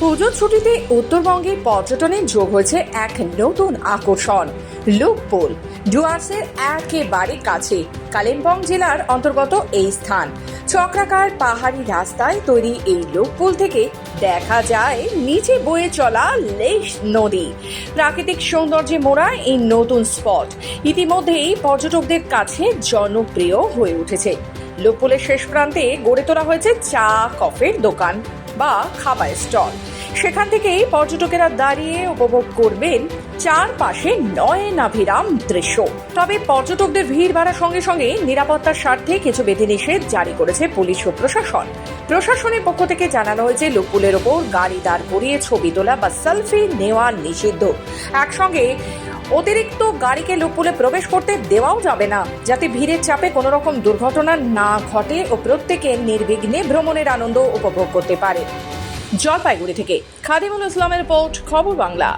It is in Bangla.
পুজোর ছুটিতে উত্তরবঙ্গে পর্যটনের যোগ হয়েছে এক নতুন আকর্ষণ লুকপুল ডুয়ার্সের একেবারে কাছে, কালিম্পং জেলার অন্তর্গত এই স্থান। চক্রাকার পাহাড়ি রাস্তায় তৈরি এই লোকপুল থেকে দেখা যায় নিচে বয়ে চলা লেশ নদী। প্রাকৃতিক সৌন্দর্যে মোড়া এই নতুন স্পট। ইতিমধ্যেই পর্যটকদের কাছে জনপ্রিয় হয়ে উঠেছে। লোকপুলের শেষ প্রান্তে গড়ে তোলা হয়েছে চা, কফের দোকান বা খাবার স্টল। সেখান থেকেই পর্যটকেরা দাঁড়িয়ে উপভোগ করবেন চারপাশে নয়নাভিরাম দৃশ্য। তবে পর্যটকদের ভিড় বাড়ার সঙ্গে সঙ্গে নিরাপত্তার স্বার্থে কিছু বিধিনিষেধ জারি করেছে পুলিশ ও প্রশাসন। প্রশাসনের পক্ষ থেকে জানানো হয়েছে লোকপুলের ওপর গাড়ি দাঁড় করিয়ে ছবি তোলা বা সেলফি নেওয়া নিষিদ্ধ। একসঙ্গে অতিরিক্ত গাড়িকে লুপুলে প্রবেশ করতে দেওয়াও যাবে না। যাতে ভিড়ের চাপে কোনো রকম দুর্ঘটনা না ঘটে ও প্রত্যেকে নির্বিঘ্নে ভ্রমণের আনন্দ উপভোগ করতে পারে। জলপাইগুড়ি থেকে খাদিমুল ইসলামের রিপোর্ট, খবর বাংলা।